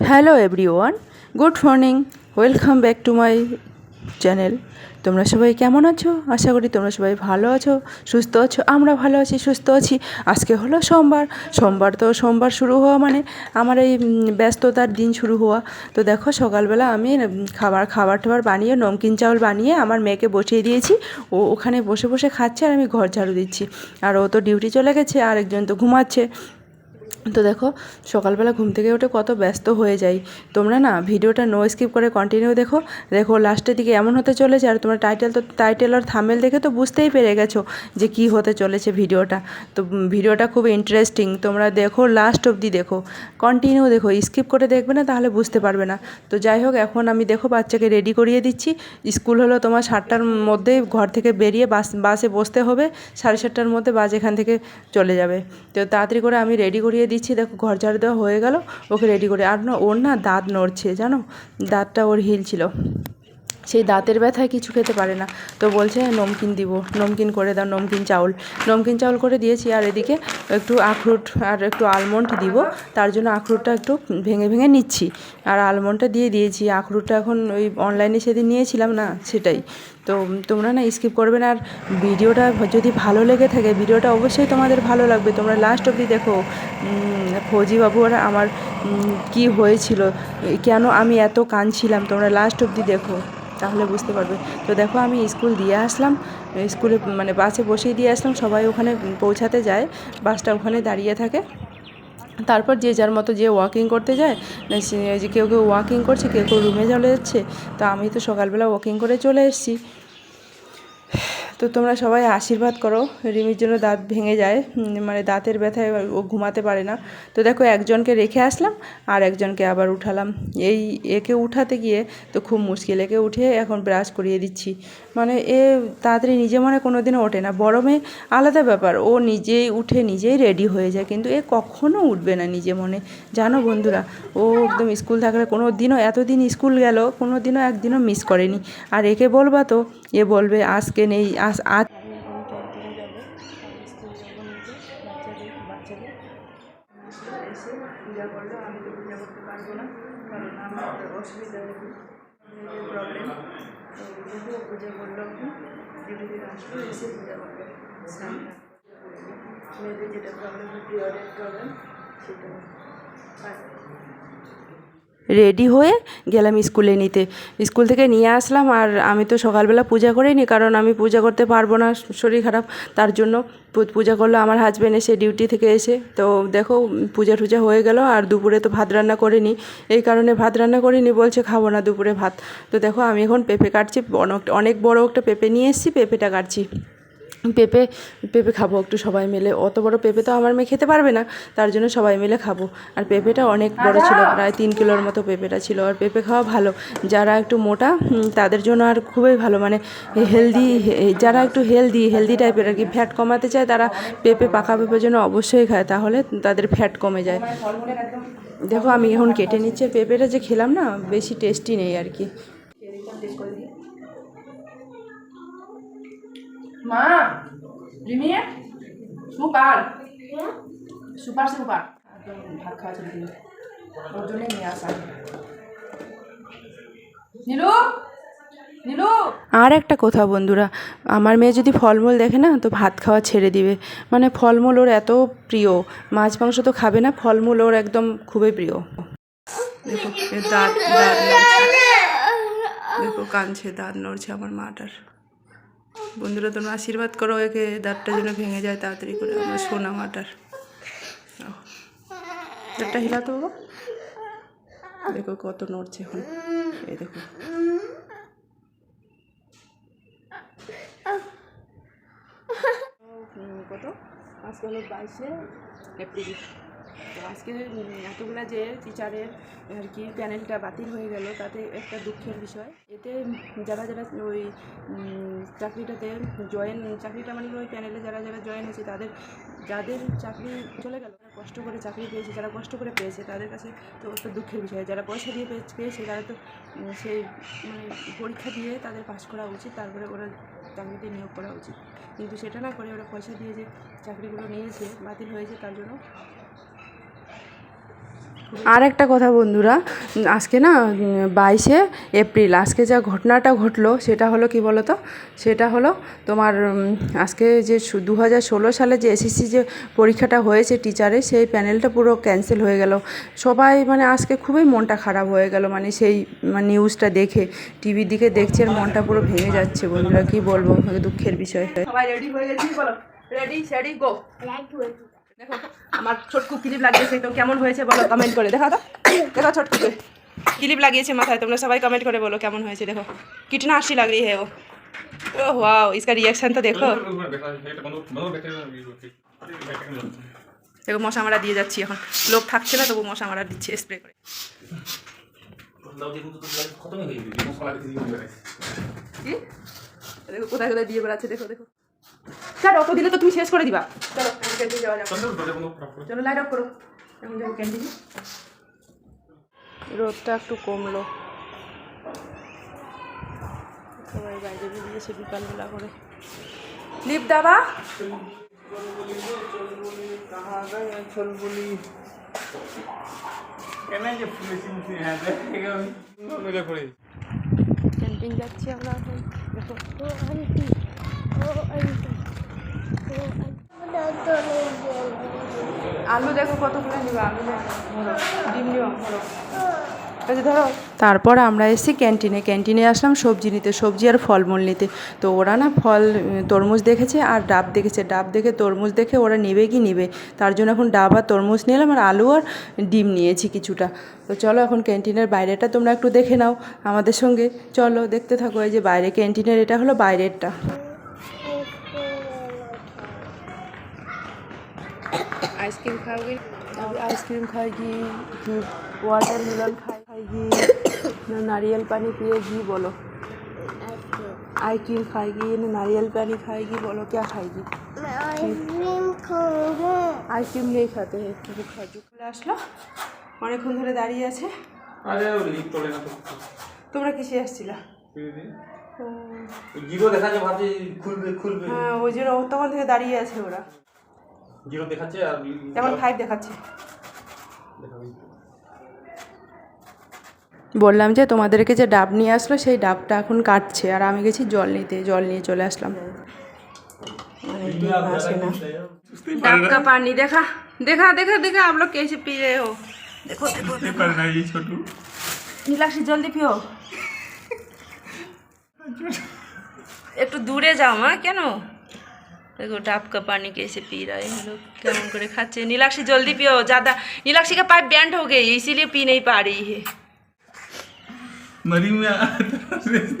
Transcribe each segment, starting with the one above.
Hello everyone good morning welcome back to my channel. তোমরা সবাই কেমন আছো? আশা করি তোমরা সবাই ভালো আছো, সুস্থ আছো, আমরা ভালো আছি, সুস্থ আছি। আজকে হলো সোমবার। সোমবার তো সোমবার শুরু হওয়া মানে আমার এই ব্যস্ততার দিন শুরু হওয়া। তো দেখো সকালবেলা আমি খাবার খাবার টাবার বানিয়ে, নমকিন চাউল বানিয়ে আমার মেয়েকে বসিয়ে দিয়েছি। ও ওখানে বসে বসে খাচ্ছে আর আমি ঘর ঝাড়ু দিচ্ছি। আর ও তো ডিউটি চলে গেছে আর একজন তো ঘুমাচ্ছে। তো দেখো, সকালবেলা ঘুম থেকে উঠে কত ব্যস্ত হয়ে যাই। তোমরা না ভিডিওটা নো স্কিপ করে কন্টিনিউ দেখো। দেখো লাস্টের দিকে এমন হতে চলেছে, আর তোমরা টাইটেল তো টাইটেল আর থামেল দেখে তো বুঝতেই পেরে গেছো যে কি হতে চলেছে ভিডিওটা। তো ভিডিওটা খুব ইন্টারেস্টিং তোমরা দেখো লাস্ট অবধি দেখো। কন্টিনিউ দেখো স্কিপ করে দেখবে না, তাহলে বুঝতে পারবে না। তো যাই হোক, এখন আমি দেখো বাচ্চাকে রেডি করিয়ে দিচ্ছি। স্কুল হলো তোমার সাতটার মধ্যে ঘর থেকে বেরিয়ে বাস, বাসে বসতে হবে। সাড়ে সাতটার মধ্যে বাস এখান থেকে চলে যাবে। তো তাড়াতাড়ি করে আমি রেডি করিয়ে দিচ্ছি, দেখো ঘর ঝাড়ু দেওয়া হয়ে গেল, ওকে রেডি করে। আর না, ওর না দাঁত নড়ছে, জানো? দাঁতটা ওর হিল ছিল। সেই দাঁতের ব্যথায় কিছু খেতে পারে না। তো বলছে, নমকিন দিব, নমকিন করে দাও, নমকিন চাউল। নমকিন চাউল করে দিয়েছি, আর এদিকে একটু আখরুট আর একটু আলমন্ড দিব। তার জন্য আখরোটটা একটু ভেঙে ভেঙে নিচ্ছি। আর আলমন্ডটা দিয়ে দিয়েছি। আখরোটটা এখন ওই অনলাইনে সেদিন নিয়েছিলাম না, সেটাই। তো তোমরা না স্কিপ করবে না। আর ভিডিওটা যদি ভালো লেগে থাকে ভিডিওটা অবশ্যই তোমাদের ভালো লাগবে। তোমরা লাস্ট অবধি দেখো উম, ফৌজি বাবু আর আমার কি হয়েছিল কেন আমি এত কাঁদছিলাম তোমরা লাস্ট অবধি দেখো তাহলে বুঝতে পারবে। তো দেখো আমি স্কুল দিয়ে আসলাম স্কুলে মানে বাসে বসেই দিয়ে আসলাম সবাই ওখানে পৌঁছাতে যায় বাসটা ওখানে দাঁড়িয়ে থাকে। তারপর যে যার মতো যে ওয়াকিং করতে যায় কেউ কেউ ওয়াকিং করছে কেউ কেউ রুমে চলে যাচ্ছে তো আমি তো সকালবেলা ওয়াকিং করে চলে এসেছি। তো তোমরা সবাই আশীর্বাদ করো। রিমির জন্য দাঁত ভেঙে যায়। মানে দাঁতের ব্যথায় ও ঘুমাতে পারে না। তো দেখো, একজনকে রেখে আসলাম, আর একজনকে আবার উঠালাম। এই একে উঠাতে গিয়ে তো খুব মুশকিল, একে উঠে এখন ব্রাশ করিয়ে দিচ্ছি। মানে এ তাড়াতাড়ি নিজে মনে কোনো দিনও ওঠে না। বড় মেয়ে আলাদা ব্যাপার। ও নিজেই উঠে নিজেই রেডি হয়ে যায়। কিন্তু এ কখনো উঠবে না নিজে মনে। জানো বন্ধুরা, ও একদম স্কুল থাকলে কোনো দিনও এতদিন স্কুল গেল কোনো দিনও একদিনও মিস করেনি। আর একে বলবা তো, এ বলবে, আজকে নেই, আজ আজ পূজা করল আমি তো পূজা করতে পারব না কারণ আমার অসুবিধা প্রবলেম তো যেহেতু ও পূজা করল থেকে আসলো এসে পূজা করল মেয়েদের যেটা প্রবলেম পিওরের প্রবলেম সেটা রেডি হয়ে গেলাম স্কুলে নিতে। স্কুল থেকে নিয়ে আসলাম আর আমি তো সকালবেলা পূজা করিনি কারণ আমি পূজা করতে পারব না, শরীর খারাপ, তার জন্য পূজা করল আমার হাজব্যান্ড এসে ডিউটি থেকে এসে। তো দেখো, পূজা টুজা হয়ে গেল আর দুপুরে তো ভাত রান্না করিনি। এই কারণে ভাত রান্না করিনি, বলছে খাব না দুপুরে ভাত। তো দেখো, আমি এখন পেঁপে কাটছি, অনেক- অনেক বড় একটা পেঁপে নিয়ে এসেছি, পেঁপেটা কাটছি। পেঁপে পেঁপে খাব একটু সবাই মিলে। অত বড় পেঁপে তো আমার মেয়ে খেতে পারবে না তার জন্য সবাই মিলে খাব। আর পেঁপেটা অনেক বড় ছিল প্রায় তিন কিলোর মতো পেঁপেটা ছিল। আর পেঁপে খাওয়া ভালো। যারা একটু মোটা তাদের জন্য আর খুবই ভালো। মানে হেলদি যারা একটু হেলদি হেলদি টাইপের আর কি ফ্যাট কমাতে চায় তারা পেঁপে পাকা পেঁপের জন্য অবশ্যই খায়। তাহলে তাদের ফ্যাট কমে যায়। দেখো আমি এখন কেটে নিচ্ছি। পেঁপেটা যে খেলাম না বেশি টেস্টি নেই আর কি। মা রিমি সুপার। Super super. ভাত খাওয়া ওর নিয়ে আসা। নীলু আর একটা কথা বন্ধুরা, আমার মেয়ে যদি ফলমূল দেখে না, তো ভাত খাওয়া ছেড়ে দিবে। মানে ফলমূল ওর এত প্রিয়। মাছ মাংস তো খাবে না, ফলমূল ওর একদম খুবই প্রিয়। দেখো দাঁত দাঁত দেখো, কাঁদছে, দাঁত নড়ছে আমার মাটার। বন্ধুরা, তোমরা আশীর্বাদ করো একে দাঁতটা যেন ভেঙে যায় তাড়াতাড়ি করে, আমার সোনা মাটার। দাঁতটা হিলাতো বাবা। দেখো কত নড়ছে এখন। এই দেখো। কত? হলো বাইশে, এপ্রিল। তো আজকে এতগুলা যে টিচারের আর কি প্যানেলটা বাতিল হয়ে গেল, তাতে একটা দুঃখের বিষয়। এতে যারা যারা ওই চাকরিটাতে জয়েন চাকরিটা মানে ওই প্যানেলে যারা যারা জয়েন হয়েছে, তাদের, যাদের চাকরি চলে গেল, যারা কষ্ট করে চাকরি পেয়েছে, যারা কষ্ট করে পেয়েছে, তাদের কাছে তো একটা দুঃখের বিষয়। যারা পয়সা দিয়ে পেয়ে- পেয়েছে, তারা তো সেই মানে পরীক্ষা দিয়ে তাদের পাস করা উচিত, তারপরে ওরা চাকরিতে নিয়োগ করা উচিত। কিন্তু সেটা না করে ওরা পয়সা দিয়ে যে চাকরিগুলো নিয়েছে, বাতিল হয়েছে, তার জন্য আর একটা কথা বন্ধুরা আজকে না বাইশে এপ্রিল আজকে যা ঘটনাটা ঘটলো সেটা হলো কি বলো তো সেটা হলো তোমার আজকে যে দু হাজার ষোলো সালে যে এসএসসি যে পরীক্ষাটা হয়েছে টিচারের সেই প্যানেলটা পুরো ক্যান্সেল হয়ে গেল। সবাই মানে আজকে খুবই মনটা খারাপ হয়ে গেল মানে সেই মানে নিউজটা দেখে টিভির দিকে দেখছে আর মনটা পুরো ভেঙে যাচ্ছে বন্ধুরা কি বলব? দুঃখের বিষয়। সবাই রেডি হয়ে গেছি বলো। রেডি সেডি গো দেখো, আমার ছোটকু ক্লিপ লাগিয়েছে, তো কেমন হয়েছে বলো কমেন্ট করে। দেখো তো, দেখো ছোটকুকে ক্লিপ লাগিয়েছে মাথায়, তোমরা সবাই কমেন্ট করে বলো কেমন হয়েছে, দেখো। কিটনা হাসি লাগ রই ও। ओ वाओ इसका रिएक्शन तो দেখো। মশা মারা দিয়ে যাচ্ছি এখন। লোক থাকছে না, তবু মশা মারা দিচ্ছে স্প্রে করে। দেখো, কোথায় কোথায় দিয়ে বেড়াচ্ছে, দেখো দেখো। স্যার অত দিলে তো তুমি শেষ করে দিবা। চলো ক্যান্টিন যাওয়া যাক। চলো লাইট অফ করো। এখন যাব ক্যান্টিনে রোদটা একটু কমলো। সবাই বাইরে বেরিয়েছে বিকালবেলা করে। লিপ দাবা। ক্যান্টিন যাচ্ছি আমরা এখন। দেখো আলু দেখো কতগুলো নিবা, আলু ডিম এই ধরো। তারপর আমরা এসেছি ক্যান্টিনে ক্যান্টিনে আসলাম সবজি নিতে, সবজি আর ফলমূল নিতে। তো ওরা না ফল, তরমুজ দেখেছে আর ডাব দেখেছে। ডাব দেখে তরমুজ দেখে ওরা নেবে কি নেবে? তার জন্য এখন ডাব আর তরমুজ নিলাম আর আলু আর ডিম নিয়েছি কিছুটা। তো চলো এখন ক্যান্টিনের বাইরেটা তোমরা একটু দেখে নাও আমাদের সঙ্গে। চলো দেখতে থাকো, এই যে বাইরে ক্যান্টিনের, এটা হলো বাইরেরটা। आइसक्रीम खाओगी अभी आइसक्रीम खाएगी फिर वाटर मिलन खाएगी ना नारियल पानी पिएगी बोलो आइसक्रीम खाएगी ना नारियल पानी खाएगी बोलो क्या खाएगी आइसक्रीम नहीं खाते हैं तो खाजू চলে আসলো অনেকক্ষণ ধরে দাঁড়িয়ে আছে তোমরা কিসে আসছিলা জিরো দেখাচ্ছে ভাবছি খুলবে খুলবে হ্যাঁ ওই জন্য তখন থেকে দাঁড়িয়ে আছে ওরা জিরো দেখাচ্ছে আর যেমন ফাইভ দেখাচ্ছে দেখাবে বললাম যে তোমাদেরকে যে ডাব নিয়ে আসলো সেই ডাবটা এখন কাটছে আর আমি গেছি জল নিতে জল নিয়ে চলে আসলাম डाब का पानी देखा देखा देखा देखा आप लोग कैसे पी रहे हो देखो देखो ছোটু नीलाक्षी जल्दी पियो একটু দূরে যাও মা কেন देखो डाब का पानी कैसे पी रहे हैं लोग কেমন করে খাচ্ছে नीलाक्षी जल्दी पियो ज़्यादा नीलाक्षी का पाइप बैंड हो गई इसीलिए पी नहीं पा रही है मरी में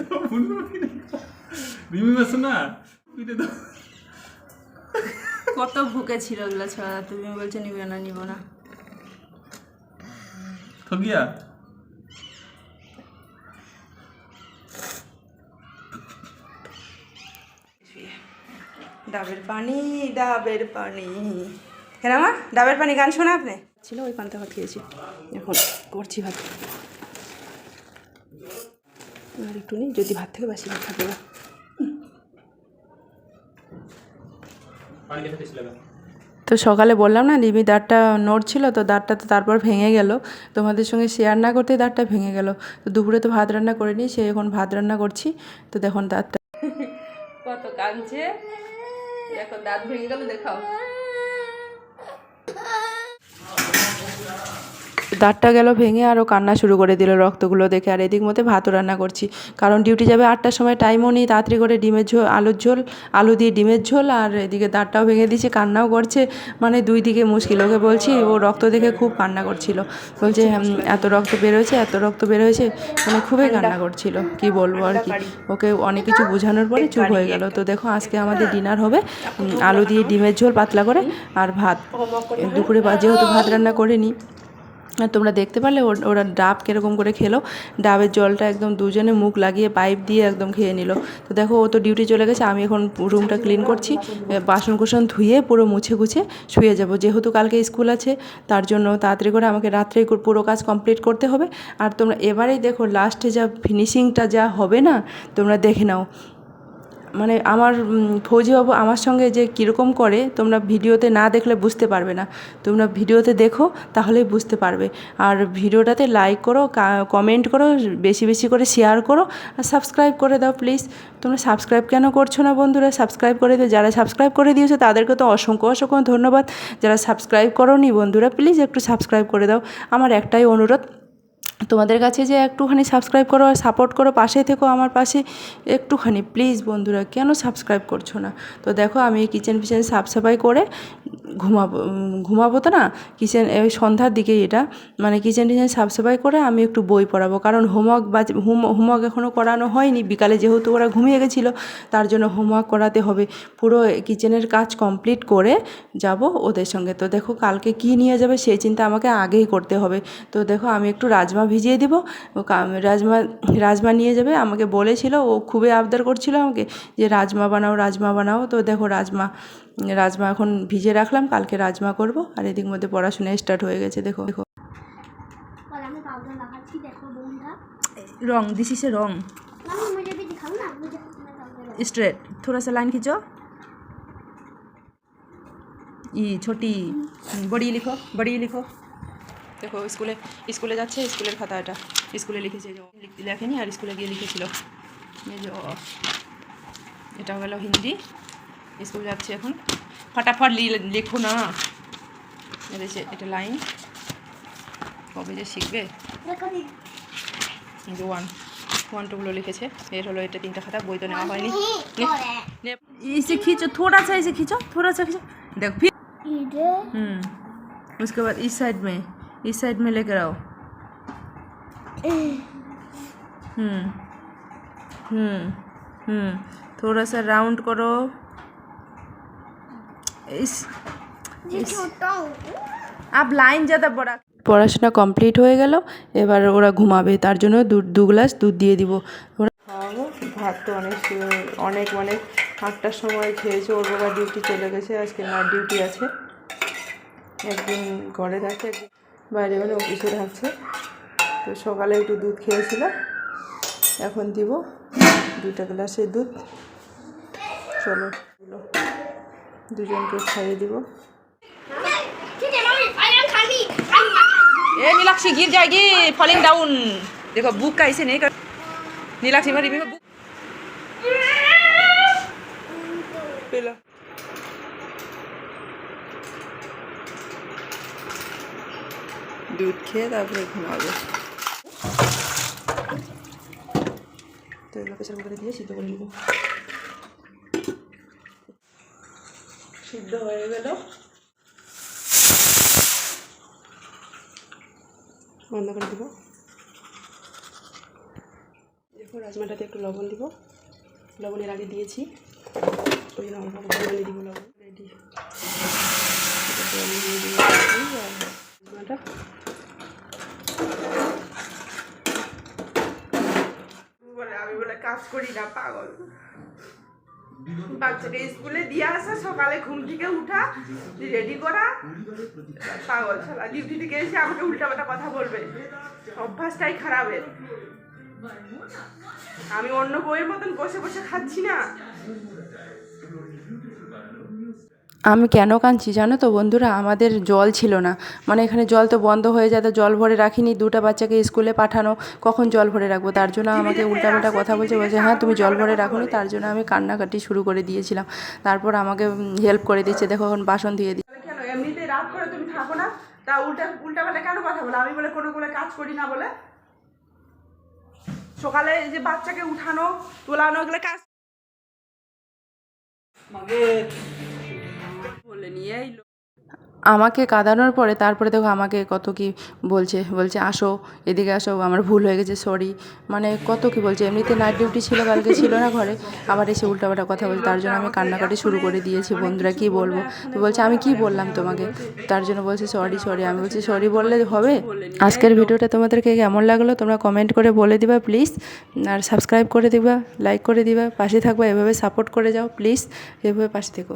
तो भूलो भी नहीं रिमी में सुना पीटे तो কত ভুকে ছিল ওগুলো ছড়া তুমি বলছো নিবে না নিব না थक ডাবের পানি ডাবের পানি। কেন মা ডাবের পানি গান শোনা আপনি? ছিল ওই পান্তা ভাত খেয়েছি। এখন করছি ভাত। আর একটু নেই যদি ভাত থেকে বাসি ভাত থাকবে না। তো সকালে বললাম না নিবি দাঁতটা নড়ছিল তো দাঁতটা তো তারপর ভেঙে গেল। তোমাদের সঙ্গে শেয়ার না করতে দাঁতটা ভেঙে গেল। তো দুপুরে তো ভাত রান্না করিনি সে এখন ভাত রান্না করছি। তো দেখুন দাঁতটা। কত কাঁদছে। এখন দাঁত ভেঙে গেল দেখাও দাঁতটা গেল ভেঙে আরও কান্না শুরু করে দিল রক্তগুলো দেখে। আর এদিক মধ্যে ভাতও রান্না করছি। কারণ ডিউটি যাবে আটটার সময়, টাইমও নেই, তাড়াতাড়ি করে ডিমের ঝোল, আলুর ঝোল, আলু দিয়ে ডিমের ঝোল, আর এদিকে দাঁতটাও ভেঙে দিয়েছে, কান্নাও করছে। মানে দুই দিকে মুশকিল, ওকে বলছি, ও রক্ত দেখে খুব কান্না করছিল। বলছে এত রক্ত বেরোয়েছে এত রক্ত বেরোয়েছে মানে খুবই কান্না করছিল, কি বলব আর কি। ওকে অনেক কিছু বোঝানোর পরে চুপ হয়ে গেল। তো দেখো, আজকে আমাদের ডিনার হবে আলু দিয়ে ডিমের ঝোল পাতলা করে আর ভাত। দুপুরে যেহেতু ভাত রান্না করিনি। তোমরা দেখতে পারলে ওর- ডাব কীরকম করে খেলো। ডাবের জলটা একদম দুজনে মুখ লাগিয়ে পাইপ দিয়ে একদম খেয়ে নিল। তো দেখো, ও তো ডিউটি চলে গেছে, আমি এখন রুমটা ক্লিন করছি। বাসন কুসন ধুয়ে পুরো মুছে গুছে শুয়ে যাব। যেহেতু কালকে স্কুল আছে, তার জন্য তাড়াতাড়ি করে আমাকে রাত্রে পুরো কাজ কমপ্লিট করতে হবে। আর তোমরা এবারেই দেখো লাস্টে যা ফিনিশিংটা যা হবে না, তোমরা দেখে নাও। মানে আমার ফৌজিবাবু আমার সঙ্গে যে কীরকম করে তোমরা ভিডিওতে না দেখলে বুঝতে পারবে না। তোমরা ভিডিওতে দেখো, তাহলেই বুঝতে পারবে। আর ভিডিওটাতে লাইক করো কমেন্ট করো, বেশি বেশি করে শেয়ার করো, আর সাবস্ক্রাইব করে দাও প্লিজ তোমরা সাবস্ক্রাইব কেন করছ না বন্ধুরা? সাবস্ক্রাইব করে দিও। যারা সাবস্ক্রাইব করে দিয়েছ, তাদেরকে তো অসংখ্য অসংখ্য ধন্যবাদ। যারা সাবস্ক্রাইব করোনি বন্ধুরা প্লিজ একটু সাবস্ক্রাইব করে দাও। আমার একটাই অনুরোধ তোমাদের কাছে যে একটুখানি সাবস্ক্রাইব করো আর সাপোর্ট করো, পাশে থেকো, আমার পাশে একটুখানি প্লিজ বন্ধুরা, কেন সাবস্ক্রাইব করছ না? তো দেখো, আমি কিচেন ফিচেন সাফ সাফাই করে ঘুমাবো ঘুমাবো তো না, কিচেন ওই সন্ধ্যার দিকেই এটা মানে কিচেন টিচেন সাফ সাফাই করে আমি একটু বই পড়াবো, কারণ হোমওয়ার্ক বা হোমওয়ার্ক এখনও করানো হয়নি, বিকালে যেহেতু ওরা ঘুমিয়ে গেছিল, তার জন্য হোমওয়ার্ক করাতে হবে, পুরো কিচেনের কাজ কমপ্লিট করে যাব ওদের সঙ্গে, তো দেখো কালকে কি নিয়ে যাবে সেই চিন্তা আমাকে আগেই করতে হবে, তো দেখো আমি একটু রাজমা ভিজিয়ে দেবো রাজমা রাজমা নিয়ে যাবে, আমাকে বলেছিল, ও খুবই আবদার করছিল আমাকে, যে রাজমা বানাও রাজমা বানাও, তো দেখো রাজমা রাজমা এখন ভিজে রাখলাম কালকে রাজমা করব আর এদিক মধ্যে পড়াশোনা স্টার্ট হয়ে গেছে দেখো দেখো और हमें पाउडर लगा के देखो बूंदा রং दिस इज रंग मम्मी मुझे भी दिखाओ ना मुझे मैं पाउडर लगा स्ट्रेट थोड़ा सा लाइन खींचो ই ছোটি বড়ি লিখো বড়ি লিখো দেখো স্কুলে স্কুলে যাচ্ছে স্কুলের খাতা এটা স্কুলে লিখেছে যে ও লিখতে লেখেনি আর স্কুলে গিয়ে লিখেছিল এই যে ও। এটা হলো হিন্দি স্কুল যাচ্ছে এখন ফটাফট লি- লেখো না এদেশে এটা লাইন কবে যে শিখবে देखो दी এই যে ওয়ান ওয়ান টুগুলো লিখেছে এর হলো এটা তিনটা খাতা বই তো নেওয়া হয়নি नहीं ने- और है ने- इसे खींचो थोड़ा सा इसे खींचो थोड़ा सा खींचो देखो फिर इधर हम्म उसके बाद इस साइड में इस साइड में लेकर आओ हम्म हम्म हम्म थोड़ा सा राउंड करो আপ লাইন যাতে পড়া। পড়াশোনা কমপ্লিট হয়ে গেল এবার ওরা ঘুমাবে তার জন্য দু গ্লাস দুধ দিয়ে দিব। ওরা খাওয়াবো ভাত তো অনেক অনেক মানে আটটার সময় খেয়েছে ওর বাবা ডিউটি চলে গেছে আজকে মার ডিউটি আছে। একদিন ঘরে থাকে বাইরে মানে অফিসে থাকছে। তো সকালে একটু দুধ খেয়েছিল এখন দিব দুটা গ্লাসের দুধ। চলো। দুজনকে খাইয়ে দিব। এ, নীলাক্ষী, গির যায়গি ফলিং ডাউন দেখো বুক কাইছে নেই নীলাক্ষী মারি বুক দুধ খেয়ে তারপরে ঘুমাবে। তো এগুলো প্রেশার কুকারে দিয়ে সিদ্ধ করে নেব। সিদ্ধ হয়ে গেল। বন্ধ করে দিব। দেখো রাজমাটাতে একটু লবণ দিব। লবণের আগে দিয়েছি। ওই জন্য অল্প অল্প পরিমাণে দিব লবণ। রেডি রাজমাটা। আমি বলে কাজ করি না পাগল। বাচ্চাকে স্কুলে দিয়ে আসা, সকালে ঘুম থেকে উঠা রেডি করা। পাগল ছাড়া ডিউটি থেকে এসে আমাকে উল্টাপাল্টা কথা বলবে। অভ্যাসটাই খারাপের। আমি অন্য বইয়ের মতন বসে বসে খাচ্ছি না। আমি কেন কাঁদছি জানো তো বন্ধুরা? আমাদের জল ছিল না। মানে এখানে জল তো বন্ধ হয়ে যায় তো জল ভরে রাখিনি। দুটো বাচ্চাকে স্কুলে পাঠানো কখন জল ভরে রাখব? তার জন্য আমাকে উল্টাপাল্টা কথা বলছে বলছে হ্যাঁ তুমি জল ভরে রাখোনি। তার জন্য আমি কান্নাকাটি শুরু করে দিয়েছিলাম। তারপর আমাকে হেল্প করে দিচ্ছে। দেখো এখন বাসন ধুয়ে দিচ্ছে এমনিতে রাত করে তুমি থাকো না? তা উল্টা উল্টা কেন কথা বলে? আমি বলে কোনো বলে কাজ করি না বলে। সকালে যে বাচ্চাকে উঠানো তোলানো এগুলো কাজ বলে নিয়ে এলো আমাকে কাঁদানোর পরে তারপরে দেখো আমাকে কত কি বলছে বলছে আসো এদিকে আসো আমার ভুল হয়ে গেছে সরি মানে কত কি বলছে এমনিতে নাইট ডিউটি ছিল কালকে ছিল না ঘরে। আবার এসে উল্টাপাল্টা কথা বলছে তার জন্য আমি কান্নাকাটি শুরু করে দিয়েছি বন্ধুরা কি বলব? তো বলছে আমি কি বললাম তোমাকে? তার জন্য বলছে সরি সরি আমি বলছি সরি বললে হবে? আজকের ভিডিওটা তোমাদেরকে কেমন লাগল তোমরা কমেন্ট করে বলে দিবা প্লিজ আর সাবস্ক্রাইব করে দিবা লাইক করে দিবা পাশে থাকবা এভাবে সাপোর্ট করে যাও প্লিজ এভাবে পাশে থেকো।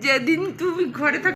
যেদিন তুমি ঘরে থাক